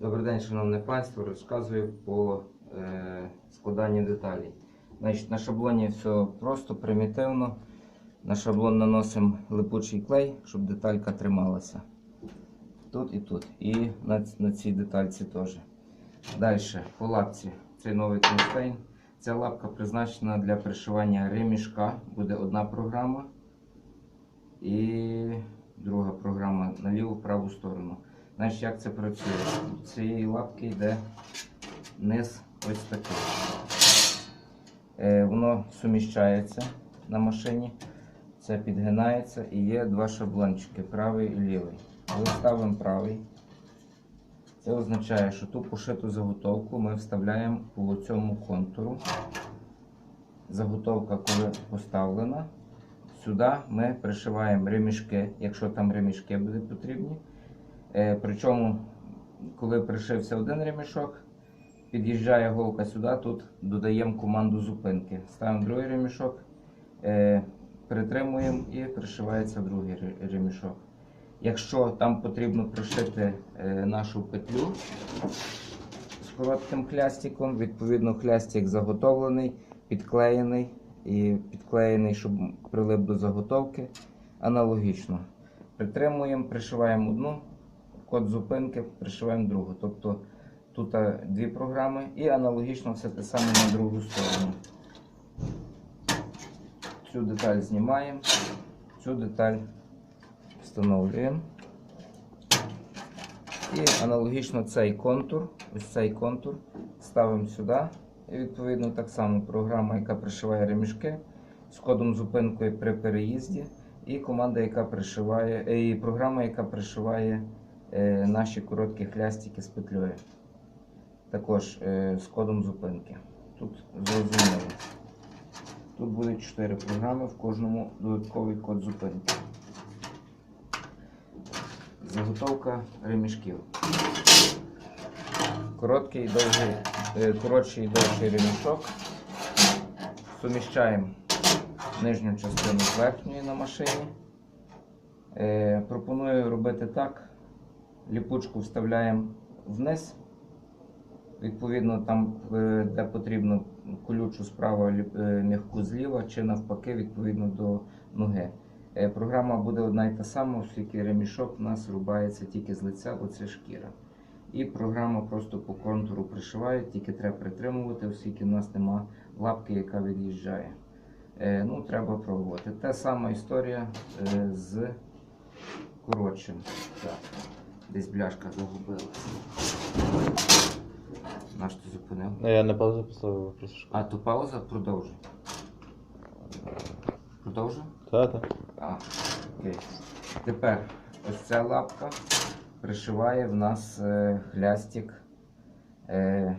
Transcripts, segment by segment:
Добрий день, шановне панство. Розказую по е, складанню деталей. Значить, на шаблоні все просто, примітивно. На шаблон наносимо липучий клей, щоб деталька трималася. Тут і тут. І на, на цій детальці теж. Далі, по лапці. Цей новий кронштейн. Ця лапка призначена для пришивання ремішка. Буде одна програма. І друга програма на ліву праву сторону. Значить, як це працює? З цієї лапки йде низ ось такий. Е, воно суміщається на машині, це підгинається і є два шаблончики, правий і лівий. Коли ставимо правий, це означає, що ту пошиту заготовку ми вставляємо по цьому контуру. Заготовка, коли поставлена, сюди ми пришиваємо ремішки, якщо там ремішки будуть потрібні. Е, Причому, коли пришився один ремішок, під'їжджає голка сюди, тут додаємо команду зупинки. Ставимо другий ремішок, е, притримуємо і пришивається другий ремішок. Якщо там потрібно пришити е, нашу петлю з коротким хлястиком, відповідно хлястик заготовлений, підклеєний і підклеєний, щоб прилип до заготовки. Аналогічно. Притримуємо, пришиваємо одну, код зупинки, пришиваємо другу. Тобто тут е, дві програми і аналогічно все те саме на другу сторону. Цю деталь знімаємо, цю деталь встановлюємо. І аналогічно цей контур, ось цей контур ставимо сюди. І відповідно так само програма, яка пришиває ремішки з кодом зупинкою при переїзді, і команда, яка пришиває, і програма, яка пришиває наші короткі хлястики з петлею. Також е, з кодом зупинки. Тут зрозуміло. Тут буде 4 програми, в кожному додатковий код зупинки. Заготовка ремішків. Короткий довгий, е, коротший і довший ремішок. Суміщаємо нижню частину з верхньої на машині. Е, пропоную робити так. Ліпучку вставляємо вниз. Відповідно, там, е, де потрібно колючу справа, е, м'яку зліва, чи навпаки, відповідно до ноги. Е, Програма буде одна і та сама, оскільки ремішок у нас рубається тільки з лиця, бо це шкіра. І програма просто по контуру пришиває, тільки треба притримувати, оскільки у нас нема лапки, яка від'їжджає. Ну, треба пробувати. Та сама історія з коротшим. Так, десь бляшка загубилася. Наш ти зупинив? Ну, я на паузу поставив просто. А, то пауза, продовжуй. Продовжуй? Та, та. А, окей. Тепер ось ця лапка пришиває в нас е, хлястик е,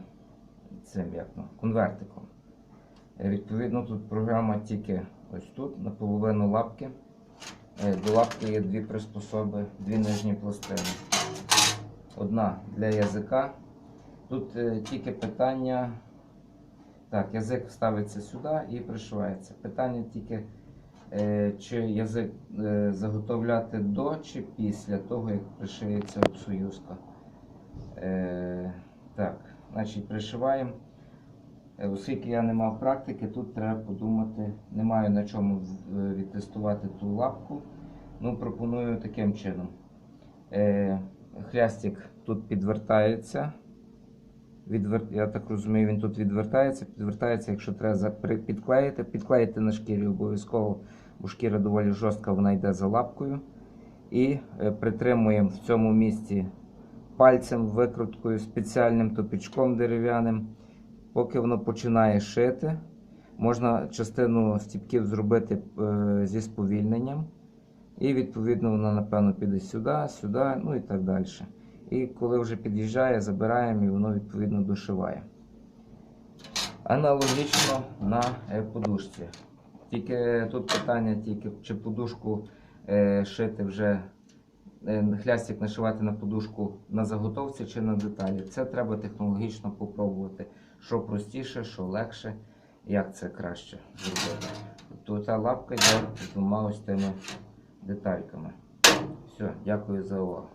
цим як ну, конвертиком. Е, відповідно, тут програма тільки ось тут, на половину лапки. Е, до лапки є дві приспособи, дві нижні пластини. Одна для язика. Тут е, тільки питання. Так, язик ставиться сюди і пришивається. Питання тільки. Е, чи язик е, заготовляти до чи після того, як пришиється обсоюзка. Так, значить, пришиваємо. Оскільки я не мав практики, тут треба подумати, не маю на чому відтестувати ту лапку. Ну, пропоную таким чином. Хлястик тут підвертається. Відвер... Я так розумію, він тут відвертається, підвертається, якщо треба підклеїти, підклеїти на шкірі обов'язково, бо шкіра доволі жорстка, вона йде за лапкою. І е, притримуємо в цьому місці пальцем, викруткою, спеціальним топічком дерев'яним. Поки воно починає шити, можна частину стіпків зробити е, зі сповільненням. І відповідно вона, напевно, піде сюди, сюди, ну і так далі. І коли вже під'їжджає, забираємо і воно відповідно дошиває. Аналогічно на подушці. Тільки тут питання, тільки чи подушку е, шити вже е, хлястик нашивати на подушку на заготовці чи на деталі. Це треба технологічно попробувати. Що простіше, що легше, як це краще зробити. Тобто ця лапка йде з двома ось тими детальками. Все, дякую за увагу.